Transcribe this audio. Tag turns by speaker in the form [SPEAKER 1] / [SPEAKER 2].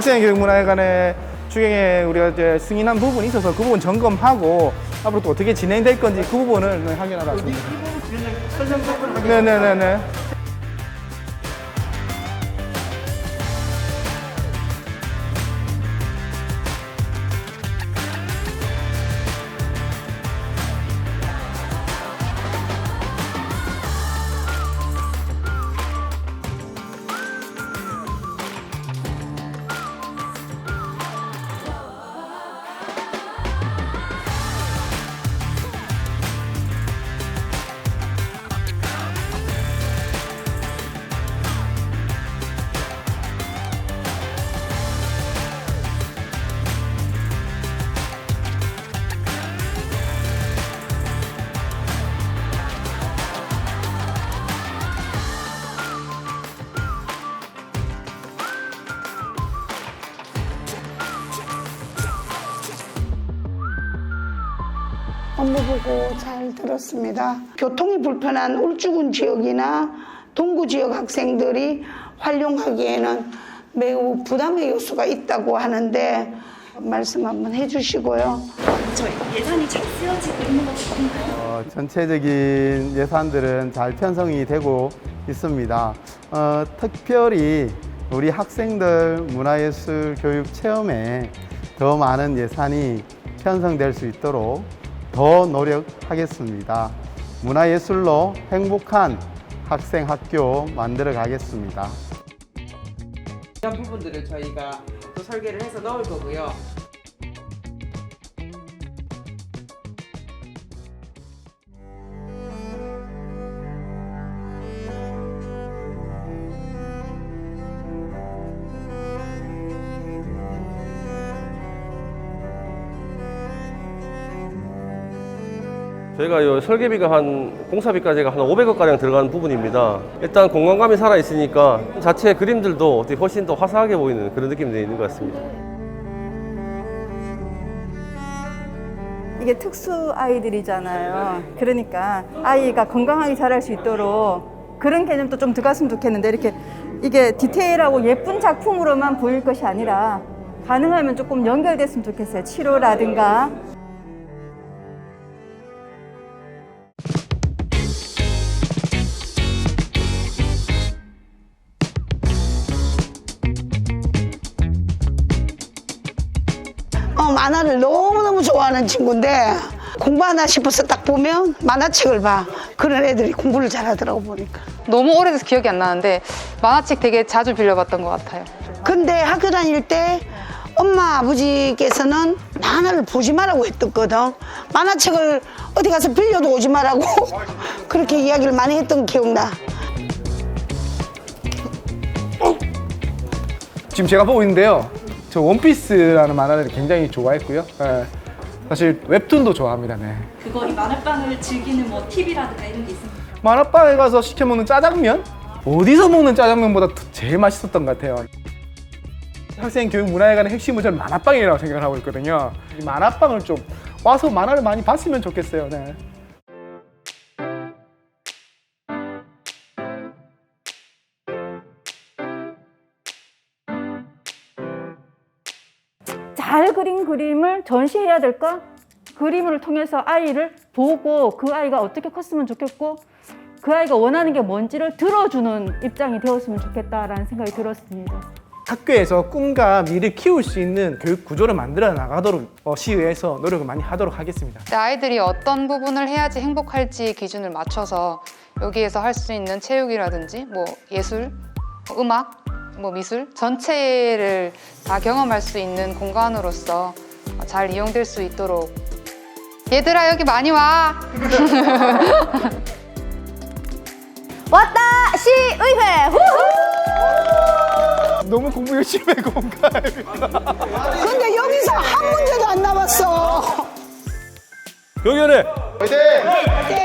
[SPEAKER 1] 학생교육문화회관의 추경에 우리가 이제 승인한 부분이 있어서 그 부분 점검하고 앞으로 또 어떻게 진행될 건지 그 부분을 네, 확인하러 왔습니다. 네네네네.
[SPEAKER 2] 업무 보고 잘 들었습니다. 교통이 불편한 울주군 지역이나 동구 지역 학생들이 활용하기에는 매우 부담의 요소가 있다고 하는데 말씀 한번 해주시고요.
[SPEAKER 3] 저 예산이 잘 쓰여지고 있는 것 같은가요?
[SPEAKER 4] 어, 전체적인 예산들은 잘 편성이 되고 있습니다. 어, 특별히 우리 학생들 문화예술 교육 체험에 더 많은 예산이 편성될 수 있도록 더 노력하겠습니다. 문화예술로 행복한 학생 학교 만들어 가겠습니다.
[SPEAKER 5] 이런 부분들을 저희가 또 설계를 해서 넣을 거고요.
[SPEAKER 6] 저희가 요 설계비가 한 공사비까지가 한 500억 가량 들어가는 부분입니다. 일단 공간감이 살아 있으니까 자체 그림들도 어떻게 훨씬 더 화사하게 보이는 그런 느낌이 있는 것 같습니다.
[SPEAKER 7] 이게 특수 아이들이잖아요. 그러니까 아이가 건강하게 자랄 수 있도록 그런 개념도 좀 들어갔으면 좋겠는데 이렇게 이게 디테일하고 예쁜 작품으로만 보일 것이 아니라 가능하면 조금 연결됐으면 좋겠어요. 치료라든가
[SPEAKER 2] 어, 만화를 너무너무 좋아하는 친구인데 공부하나 싶어서 딱 보면 만화책을 봐. 그런 애들이 공부를 잘하더라고 보니까.
[SPEAKER 8] 너무 오래돼서 기억이 안 나는데 만화책 되게 자주 빌려봤던 것 같아요.
[SPEAKER 2] 근데 학교 다닐 때 엄마 아버지께서는 만화를 보지 말라고 했었거든. 만화책을 어디 가서 빌려도 오지 말라고 그렇게 이야기를 많이 했던 기억나.
[SPEAKER 1] 지금 제가 보고 있는데요. 저 원피스라는 만화를 굉장히 좋아했고요. 예. 사실 웹툰도 좋아합니다. 네.
[SPEAKER 3] 그거 이 마늘빵을 즐기는 뭐 팁이라든가 이런 게 있습니까?
[SPEAKER 1] 만화바에 가서 시켜 먹는 짜장면? 어디서 먹는 짜장면보다 더 제일 맛있었던 것 같아요. 학생 교육 문화회관의 핵심은 저는 만화빵이라고 생각을 하고 있거든요. 이 만화빵을 좀 와서 만화를 많이 봤으면 좋겠어요. 네.
[SPEAKER 7] 잘 그린 그림을 전시해야 될까? 그림을 통해서 아이를 보고 그 아이가 어떻게 컸으면 좋겠고 그 아이가 원하는 게 뭔지를 들어주는 입장이 되었으면 좋겠다라는 생각이 들었습니다.
[SPEAKER 1] 학교에서 꿈과 미를 키울 수 있는 교육 구조를 만들어 나가도록 어, 시의회에서 노력을 많이 하도록 하겠습니다.
[SPEAKER 8] 아이들이 어떤 부분을 해야지 행복할지 기준을 맞춰서 여기에서 할 수 있는 체육이라든지 뭐 예술, 뭐 음악, 뭐 미술 전체를 다 경험할 수 있는 공간으로서 잘 이용될 수 있도록 얘들아 여기 많이 와.
[SPEAKER 7] 왔다 시의회 후후!
[SPEAKER 1] 너무 공부 열심히 하고 온거 아닙니까?
[SPEAKER 2] 근데 여기서 한 문제도 안 남았어.
[SPEAKER 6] 교육위원회
[SPEAKER 2] 네.